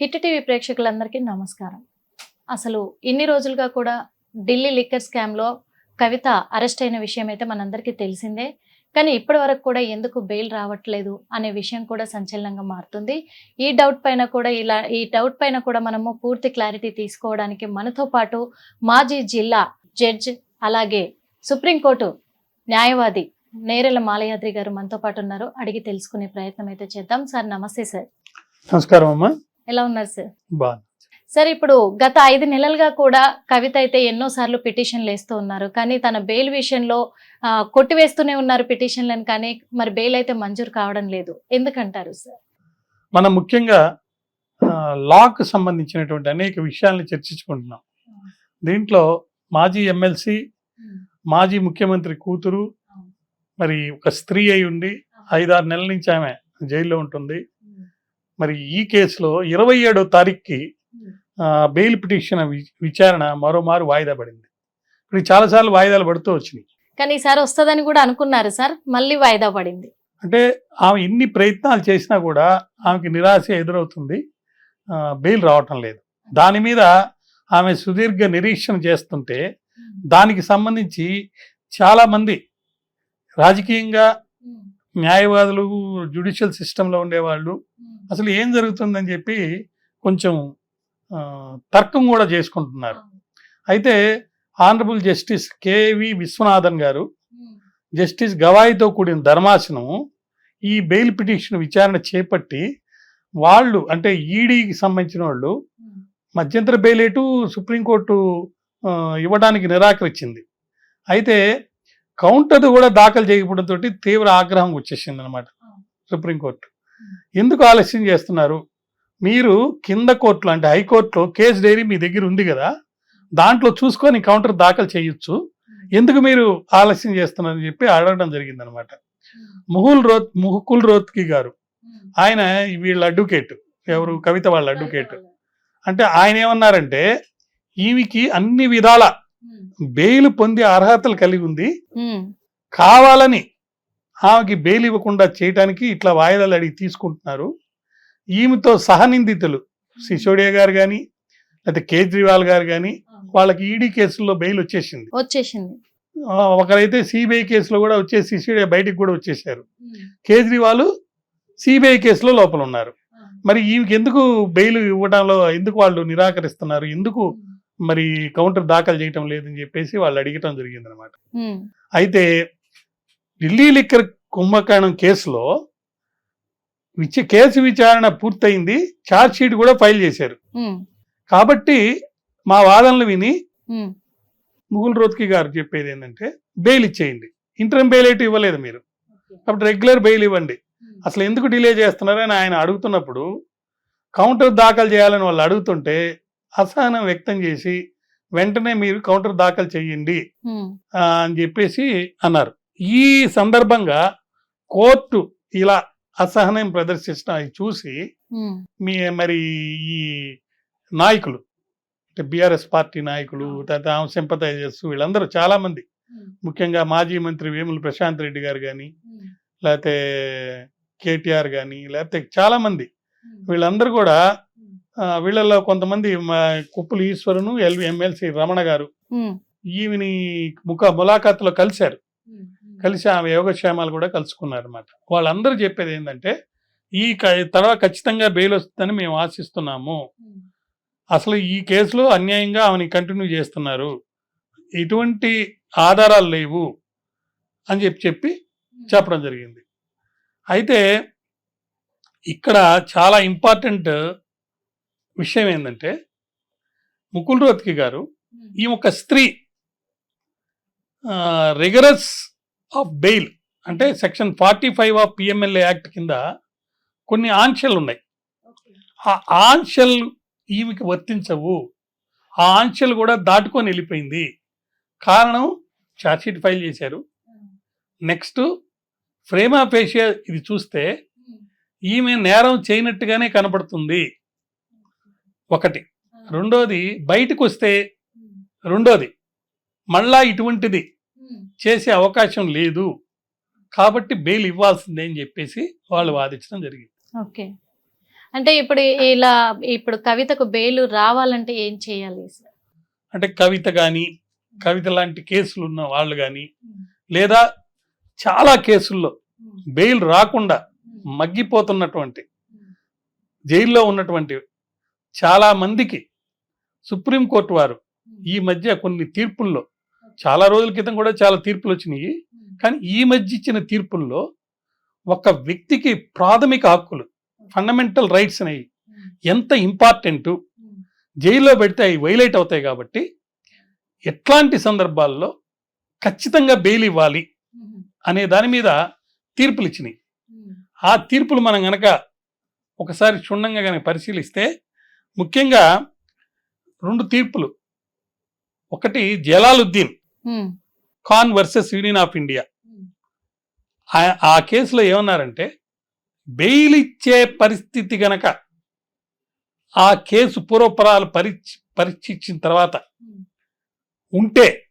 Hit TV ప్రేక్షకులందరికీ నమస్కారం. అసలు ఇన్ని రోజులుగా కూడా ఢిల్లీ లిక్కర్ స్కామ్లో కవిత అరెస్ట్ అయిన విషయం అయితే మనందరికీ తెలిసిందే. కానీ ఇప్పటి వరకు కూడా ఎందుకు బెయిల్ రావట్లేదు అనే విషయం కూడా సంచలనంగా మారుతుంది. ఈ డౌట్ పైన కూడా ఇలా ఈ డౌట్ పైన కూడా మనము పూర్తి క్లారిటీ తీసుకోవడానికి మనతో పాటు మాజీ జిల్లా జడ్జ్ అలాగే సుప్రీంకోర్టు న్యాయవాది నేరెల మాలయాద్రి గారు మనతో పాటు ఉన్నారు. అడిగి తెలుసుకునే ప్రయత్నం అయితే చేద్దాం. సార్ నమస్తే సార్. నమస్కారం అమ్మా. ఎలా ఉన్నారు సార్? సార్ ఇప్పుడు గత ఐదు నెలలుగా కూడా కవిత అయితే ఎన్నో సార్లు పిటిషన్లు వేస్తూ ఉన్నారు. కానీ తన బెయిల్ విషయంలో కొట్టివేస్తూనే ఉన్నారు పిటిషన్లను కానీ మరి బెయిల్ అయితే మంజూరు కావడం లేదు. ఎందుకంటారు సార్? మనం ముఖ్యంగా లాకు సంబంధించినటువంటి అనేక విషయాలను చర్చించుకుంటున్నాం. దీంట్లో మాజీ ఎమ్మెల్సీ మాజీ ముఖ్యమంత్రి కూతురు మరి ఒక స్త్రీ అయి ఉండి ఐదారు నెలల నుంచి ఆమె జైల్లో ఉంటుంది. మరి ఈ కేసులో ఇరవై ఏడో తారీఖుకి బెయిల్ పిటిషన్ విచారణ మరోమారు వాయిదా పడింది. ఇప్పుడు చాలాసార్లు వాయిదాలు పడుతూ వచ్చినాయి. కానీ ఈసారి వస్తుందని కూడా అనుకున్నారు సార్. మళ్ళీ వాయిదా పడింది. అంటే ఆమె ఇన్ని ప్రయత్నాలు చేసినా కూడా ఆమెకి నిరాశ ఎదురవుతుంది. బెయిల్ రావటం లేదు. దాని మీద ఆమె సుదీర్ఘ నిరీక్షణ చేస్తుంటే దానికి సంబంధించి చాలామంది రాజకీయంగా న్యాయవాదులు జ్యుడిషియల్ సిస్టంలో ఉండేవాళ్ళు. అసలు ఏం జరుగుతుందని చెప్పి కొంచెం తర్కం కూడా చేసుకుంటున్నారు. అయితే ఆనరబుల్ జస్టిస్ కేవి విశ్వనాథన్ గారు జస్టిస్ గవాయితో కూడిన ధర్మాసనం ఈ బెయిల్ పిటిషన్ విచారణ చేపట్టి వాళ్ళు అంటే ఈడీకి సంబంధించిన వాళ్ళు మధ్యంతర బెయిల్ ఏటు సుప్రీంకోర్టు ఇవ్వడానికి నిరాకరించింది. అయితే కౌంటర్ కూడా దాఖలు చేయకపోవడంతో తీవ్ర ఆగ్రహం వచ్చేసింది అనమాట సుప్రీంకోర్టు ఎందుకు ఆలస్యం చేస్తున్నారు? మీరు కింద కోర్టులో అంటే హైకోర్టులో కేసు డైరీ మీ దగ్గర ఉంది కదా దాంట్లో చూసుకొని కౌంటర్ దాఖలు చేయొచ్చు. ఎందుకు మీరు ఆలస్యం చేస్తున్నారని చెప్పి అడగడం జరిగింది అనమాట ముహుల్ రోత్ ముహుకుల్ రోత్కి గారు ఆయన వీళ్ళ అడ్వకేట్ ఎవరు కవిత వాళ్ళ అడ్వకేట్. అంటే ఆయన ఏమన్నారంటే ఈమెకి అన్ని విధాల బెయిల్ పొందే అర్హతలు కలిగి ఉంది. కావాలని ఆమెకి బెయిల్ ఇవ్వకుండా చేయడానికి ఇట్లా వాయిదాలు అడిగి తీసుకుంటున్నారు. ఈమెతో సహనిందితులు సిసోడియా గారు కానీ లేకపోతే కేజ్రీవాల్ గారు కానీ వాళ్ళకి ఈడీ కేసుల్లో బెయిల్ వచ్చేసింది. వచ్చేసింది. ఒకరైతే సిబిఐ కేసులో కూడా వచ్చేసి సిసోడియా బయటికి కూడా వచ్చేసారు. కేజ్రీవాల్ సిబిఐ కేసులో లోపల ఉన్నారు మరి ఈమెకి ఎందుకు బెయిల్ ఇవ్వడంలో ఎందుకు వాళ్ళు నిరాకరిస్తున్నారు? ఎందుకు మరి కౌంటర్ దాఖలు చేయటం లేదని చెప్పేసి వాళ్ళు అడిగటం జరిగింది అనమాట అయితే ఢిల్లీ లిక్కర్ కుంభకోణం కేసులో విచ కేసు విచారణ పూర్తయింది ఛార్జ్ షీట్ కూడా ఫైల్ చేశారు. కాబట్టి మా వాదనలు విని ముగుల్ రోత్కి గారు చెప్పేది ఏంటంటే బెయిల్ ఇచ్చేయండి. ఇంటర్మ్ బెయిల్ అయితే ఇవ్వలేదు మీరు. కాబట్టి రెగ్యులర్ బెయిల్ ఇవ్వండి. అసలు ఎందుకు డిలే చేస్తున్నారని ఆయన అడుగుతున్నప్పుడు కౌంటర్ దాఖలు చేయాలని వాళ్ళు అడుగుతుంటే అసహనం వ్యక్తం చేసి వెంటనే మీరు కౌంటర్ దాఖలు చేయండి. అని చెప్పేసి అన్నారు. ఈ సందర్భంగా కోర్టు ఇలా అసహనం ప్రదర్శించడం అది చూసి మీ మరి ఈ నాయకులు అంటే బీఆర్ఎస్ పార్టీ నాయకులు తర్వాత ఆమె సింపతైజర్స్ వీళ్ళందరూ చాలా మంది ముఖ్యంగా మాజీ మంత్రి వేముల ప్రశాంత్ రెడ్డి గారు కానీ లేకపోతే కేటీఆర్ కానీ లేకపోతే చాలా మంది వీళ్ళందరూ కూడా వీళ్ళల్లో కొంతమంది కుప్పులు ఈశ్వరును ఎల్ ఎమ్మెల్సీ రమణ గారు. ఈమెని ముఖ ములాఖాతులో కలిశారు. కలిసి ఆమె యోగక్షేమాలు కూడా కలుసుకున్నారు అనమాట వాళ్ళందరూ చెప్పేది ఏంటంటే ఈ తర్వాత ఖచ్చితంగా బెయిల్ వస్తుందని మేము ఆశిస్తున్నాము. అసలు ఈ కేసులో అన్యాయంగా ఆమెని కంటిన్యూ చేస్తున్నారు. ఎటువంటి ఆధారాలు లేవు అని చెప్పి చెప్పి చెప్పడం జరిగింది. అయితే ఇక్కడ చాలా ఇంపార్టెంట్ విషయం ఏంటంటే ముకుల్ రోత్కి గారు ఈ ఒక స్త్రీ రిగరస్ ఆఫ్ బెయిల్ అంటే section forty five of PMLA act కింద కొన్ని ఆంక్షలు ఉన్నాయి. ఆ ఆంక్షలు ఈమెకి వర్తించవు. ఆ ఆంక్షలు కూడా దాటుకొని వెళ్ళిపోయింది. కారణం ఛార్జ్షీట్ ఫైల్ చేశారు. నెక్స్ట్ ఫ్రేమ్ ఆఫ్ ఏషియా ఇది చూస్తే ఈమె నేరం చేయనట్టుగానే కనపడుతుంది. ఒకటి. రెండోది బయటకు వస్తే రెండోది మళ్ళా ఇటువంటిది చేసే అవకాశం లేదు. కాబట్టి బెయిల్ ఇవ్వాల్సిందే అని చెప్పేసి వాళ్ళు వాదించడం జరిగింది. ఓకే. అంటే ఇప్పుడు ఇలా ఇప్పుడు కవితకు బెయిల్ రావాలంటే ఏం చేయాలి అంటే కవిత కానీ కవిత లాంటి కేసులు ఉన్న వాళ్ళు కానీ లేదా చాలా కేసుల్లో బెయిల్ రాకుండా మగ్గిపోతున్నటువంటి జైల్లో ఉన్నటువంటి చాలా మందికి సుప్రీంకోర్టు వారు ఈ మధ్య కొన్ని తీర్పుల్లో చాలా రోజుల క్రితం కూడా చాలా తీర్పులు వచ్చినాయి. కానీ ఈ మధ్య ఇచ్చిన తీర్పుల్లో ఒక వ్యక్తికి ప్రాథమిక హక్కులు ఫండమెంటల్ రైట్స్ అనేవి ఎంత ఇంపార్టెంట్ జైల్లో పెడితే అవి వైలేట్ అవుతాయి కాబట్టి ఎట్లాంటి సందర్భాల్లో ఖచ్చితంగా బెయిల్ ఇవ్వాలి అనే దాని మీద తీర్పులు ఇచ్చినాయి. ఆ తీర్పులు మనం గనక ఒకసారి క్షుణ్ణంగా కనుక పరిశీలిస్తే ముఖ్యంగా రెండు తీర్పులు. ఒకటి Jalaluddin Khan versus union of India. ఆ- ఆ కేసులో ఏమన్నారంటే బెయిల్ ఇచ్చే పరిస్థితి గనక ఆ కేసు పూర్వపరాలు పరీక్ష పరీక్షించిన తర్వాత ఉంటే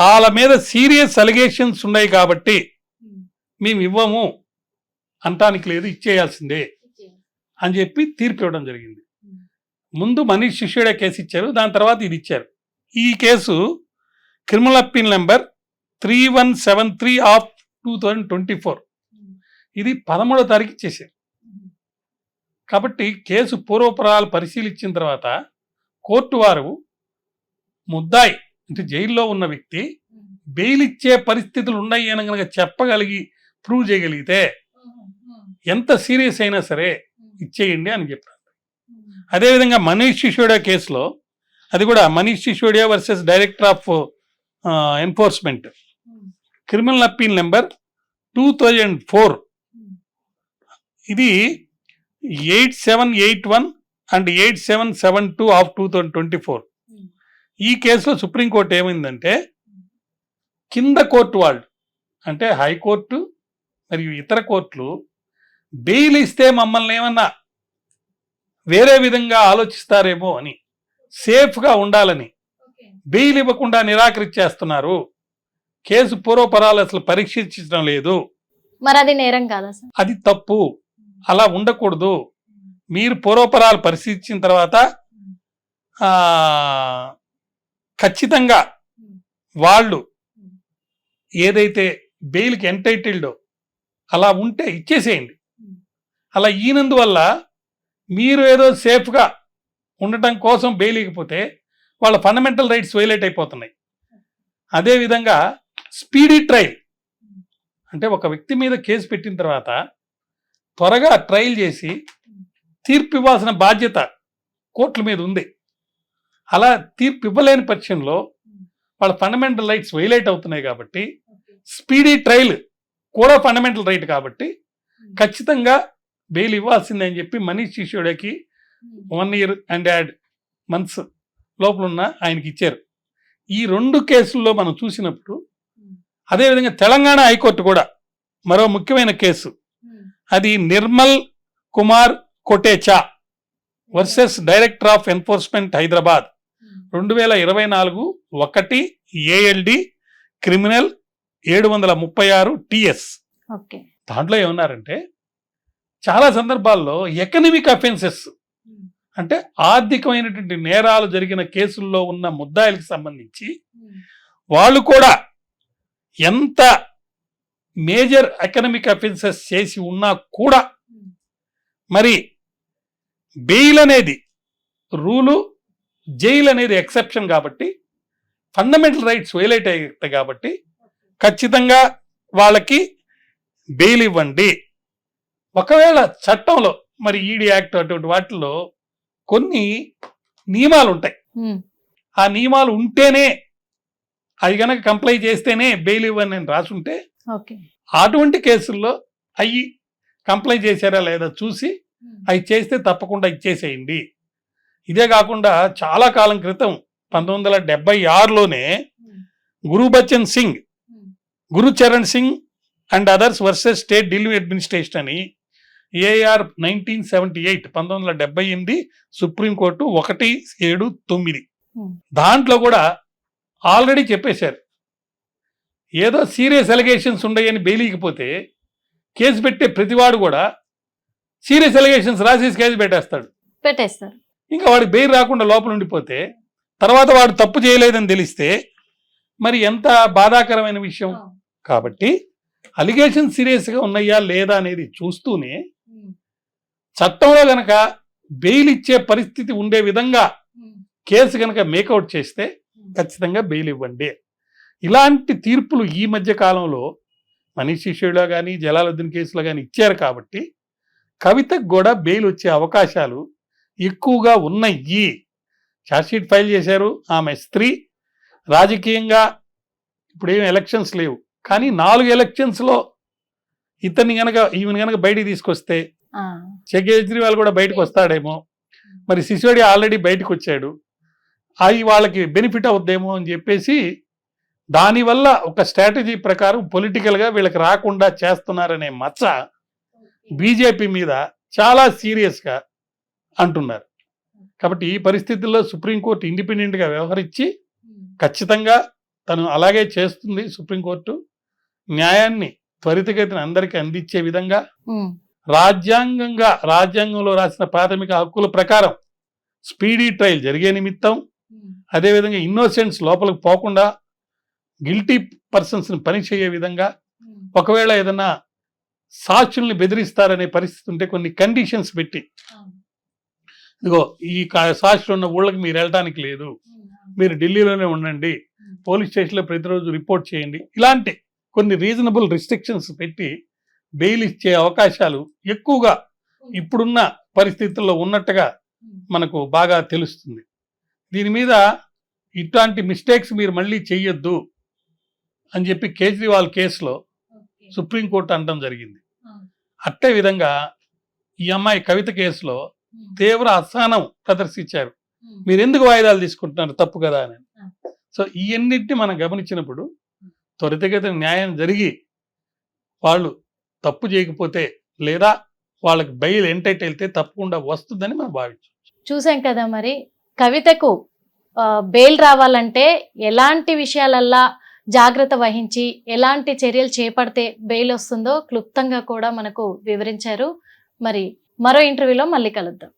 వాళ్ళ మీద సీరియస్ అలిగేషన్స్ ఉన్నాయి కాబట్టి మేము ఇవ్వము. అంటానికి లేదు ఇచ్చేయాల్సిందే అని చెప్పి తీర్పు ఇవ్వడం జరిగింది. ముందు మనీష్ సిసోడియా కేసు ఇచ్చారు దాని తర్వాత ఇది ఇచ్చారు. ఈ case criminal appeal number three one seven three of two thousand twenty four. ఇది పదమూడో తారీఖు ఇచ్చేసారు కాబట్టి కేసు పూర్వపరాలు పరిశీలించిన తర్వాత కోర్టు వారు ముద్దాయి అంటే జైల్లో ఉన్న వ్యక్తి బెయిల్ ఇచ్చే పరిస్థితులు ఉన్నాయి అని కనుక చెప్పగలిగి ప్రూవ్ చేయగలిగితే ఎంత సీరియస్ అయినా సరే ఇచ్చేయండి అని చెప్పారు. అదేవిధంగా మనీష్ సిసోడియా కేసులో అది కూడా Manish Sisodia versus director of enforcement. Criminal appeal number two thousand four. ఇది eight seven eight one and eight seven seven two of two thousand twenty four. ఈ కేసులో సుప్రీంకోర్టు ఏమైందంటే కింద కోర్టు వాళ్ళు అంటే హైకోర్టు మరియు ఇతర కోర్టులు బెయిల్ ఇస్తే మమ్మల్ని ఏమన్నా వేరే విధంగా ఆలోచిస్తారేమో అని. సేఫ్గా ఉండాలని. బెయిల్ ఇవ్వకుండా నిరాకరించేస్తున్నారు. కేసు పూర్వపరాలు అసలు పరీక్షించడం లేదు. మరి అది నేరం కాదా సార్? అది తప్పు. అలా ఉండకూడదు. మీరు పూర్వపరాలు పరిశీలించిన తర్వాత ఖచ్చితంగా వాళ్ళు ఏదైతే బెయిల్కి ఎంటైటిల్డో అలా ఉంటే ఇచ్చేసేయండి. అలా ఈనందువల్ల మీరు ఏదో సేఫ్గా ఉండటం కోసం బెయిల్ ఇకపోతే వాళ్ళ ఫండమెంటల్ రైట్స్ వైలేట్ అయిపోతున్నాయి. అదేవిధంగా స్పీడీ ట్రయల్ అంటే ఒక వ్యక్తి మీద కేసు పెట్టిన తర్వాత త్వరగా ట్రయల్ చేసి తీర్పు ఇవ్వాల్సిన బాధ్యత కోర్టుల మీద ఉంది. అలా తీర్పు ఇవ్వలేని పక్షంలో వాళ్ళ ఫండమెంటల్ రైట్స్ వైలేట్ అవుతున్నాయి కాబట్టి స్పీడీ ట్రయల్ కూడా ఫండమెంటల్ రైట్ కాబట్టి ఖచ్చితంగా బెయిల్ ఇవ్వాల్సిందే అని చెప్పి Manish సిసోడియాకి one year and add months లోపల ఉన్న ఆయనకి ఇచ్చారు ఈ రెండు కేసుల్లో మనం చూసినప్పుడు అదేవిధంగా తెలంగాణ హైకోర్టు కూడా మరో ముఖ్యమైన కేసు. అది Nirmal Kumar Kotecha versus director of enforcement Hyderabad. రెండు వేల ఇరవై నాలుగు ఒకటి ఏఎల్డి క్రిమినల్ ఏడు వందల ముప్పై ఆరు టిఎస్ దాంట్లో ఏమన్నారంటే చాలా సందర్భాల్లో ఎకనమిక్ అఫెన్సెస్ అంటే ఆర్థికమైనటువంటి నేరాలు జరిగిన కేసుల్లో ఉన్న ముద్దాయిలకు సంబంధించి వాళ్ళు కూడా ఎంత మేజర్ ఎకనమిక్ అఫెన్సెస్ చేసి ఉన్నా కూడా మరి బెయిల్ అనేది రూలు జైలు అనేది ఎక్సెప్షన్ కాబట్టి ఫండమెంటల్ రైట్స్ వైలేట్ అవుతాయి కాబట్టి ఖచ్చితంగా వాళ్ళకి బెయిల్ ఇవ్వండి. ఒకవేళ చట్టంలో మరి ఈడీ యాక్ట్ అటువంటి వాటిల్లో కొన్ని నియమాలు ఉంటాయి ఆ నియమాలు ఉంటేనే అది కనుక కంప్లై చేస్తేనే బెయిల్ ఇవ్వని నేను రాసుంటే అటువంటి కేసుల్లో అవి కంప్లై చేశారా లేదా చూసి అవి చేస్తే తప్పకుండా ఇచ్చేసేయండి. ఇదే కాకుండా చాలా కాలం క్రితం పంతొమ్మిది వందల డెబ్బై ఆరులోనే Guru Bachan Singh Guru Charan Singh and others versus state Delhi administration అని ఏఆర్ నైన్టీన్ సెవెంటీ ఎయిట్ పంతొమ్మిది వందల డెబ్బై ఎనిమిది సుప్రీంకోర్టు ఒకటి ఏడు తొమ్మిది. Hmm. దాంట్లో కూడా ఆల్రెడీ చెప్పేశారు. ఏదో సీరియస్ ఎలిగేషన్స్ ఉన్నాయని బెయిలీకపోతే కేసు పెట్టే ప్రతివాడు కూడా సీరియస్ ఎలిగేషన్స్ రాసేసి కేసు పెట్టేస్తాడు. పెట్టేస్తారు. ఇంకా వాడి బెయిల్ రాకుండా లోపల ఉండిపోతే తర్వాత వాడు తప్పు చేయలేదని తెలిస్తే మరి ఎంత బాధాకరమైన విషయం? కాబట్టి అలిగేషన్ సీరియస్గా ఉన్నాయా లేదా అనేది చూస్తూనే చట్టంలో గనక బెయిల్ ఇచ్చే పరిస్థితి ఉండే విధంగా కేసు గనక మేకౌట్ చేస్తే ఖచ్చితంగా బెయిల్ ఇవ్వండి. ఇలాంటి తీర్పులు ఈ మధ్య కాలంలో మనీష్ శిష్యుడిలో కానీ జలాలుద్దీన్ కేసులో కానీ ఇచ్చారు కాబట్టి కవితకు కూడా బెయిల్ వచ్చే అవకాశాలు ఎక్కువగా ఉన్నాయి. ఛార్జ్షీట్ ఫైల్ చేశారు ఆమె స్త్రీ. రాజకీయంగా ఇప్పుడు ఏం ఎలక్షన్స్ లేవు. కానీ నాలుగు ఎలక్షన్స్లో ఇతన్ని గనక ఈమెను గనక బయటికి తీసుకొస్తే ఆ, కేజ్రీవాల్ కూడా బయటకు వస్తాడేమో. మరి సిసోడి ఆల్రెడీ బయటకు వచ్చాడు. అవి వాళ్ళకి బెనిఫిట్ అవుద్దేమో అని చెప్పేసి దానివల్ల ఒక స్ట్రాటజీ ప్రకారం పొలిటికల్గా వీళ్ళకి రాకుండా చేస్తున్నారనే మచ్చ బీజేపీ మీద చాలా సీరియస్గా అంటున్నారు. కాబట్టి ఈ పరిస్థితుల్లో సుప్రీంకోర్టు ఇండిపెండెంట్గా వ్యవహరించి ఖచ్చితంగా తను అలాగే చేస్తుంది సుప్రీంకోర్టు. న్యాయాన్ని త్వరితగతిన అందరికీ అందించే విధంగా రాజ్యాంగంగా రాజ్యాంగంలో రాసిన ప్రాథమిక హక్కుల ప్రకారం స్పీడీ ట్రయల్ జరిగే నిమిత్తం అదేవిధంగా ఇన్నోసెంట్స్ లోపలికి పోకుండా గిల్టీ పర్సన్స్ని పని చేయే విధంగా ఒకవేళ ఏదైనా సాక్షుల్ని బెదిరిస్తారనే పరిస్థితి ఉంటే కొన్ని కండిషన్స్ పెట్టి. ఇదిగో ఈ సాక్షులు ఉన్న ఊళ్ళకి మీరు వెళ్ళటానికి లేదు. మీరు ఢిల్లీలోనే ఉండండి. పోలీస్ స్టేషన్లో ప్రతిరోజు రిపోర్ట్ చేయండి. ఇలాంటి కొన్ని రీజనబుల్ రిస్ట్రిక్షన్స్ పెట్టి బెయిల్ ఇచ్చే అవకాశాలు ఎక్కువగా ఇప్పుడున్న పరిస్థితుల్లో ఉన్నట్టుగా మనకు బాగా తెలుస్తుంది. దీని మీద ఇట్లాంటి మిస్టేక్స్ మీరు మళ్ళీ చెయ్యొద్దు అని చెప్పి కేజ్రీవాల్ కేసులో సుప్రీంకోర్టు అనడం జరిగింది. అట్టే విధంగా ఈ అమ్మాయి కవిత కేసులో తీవ్ర అసహనం ప్రదర్శించారు. మీరు ఎందుకు వాయిదాలు తీసుకుంటున్నారు తప్పు కదా అని. సో ఇవన్నిటిని మనం గమనించినప్పుడు త్వరితగతిన న్యాయం జరిగి వాళ్ళు తప్పు చేయకపోతే లేదా వాళ్ళకి బెయిల్ ఎంటైట్ వెళ్తే తప్పకుండా వస్తుందని మనం భావించాం చూసాం కదా మరి కవితకు బెయిల్ రావాలంటే ఎలాంటి విషయాలల్లా జాగ్రత్త వహించి ఎలాంటి చర్యలు చేపడితే బెయిల్ వస్తుందో క్లుప్తంగా కూడా మనకు వివరించారు. మరి మరో ఇంటర్వ్యూలో మళ్ళీ కలుద్దాం.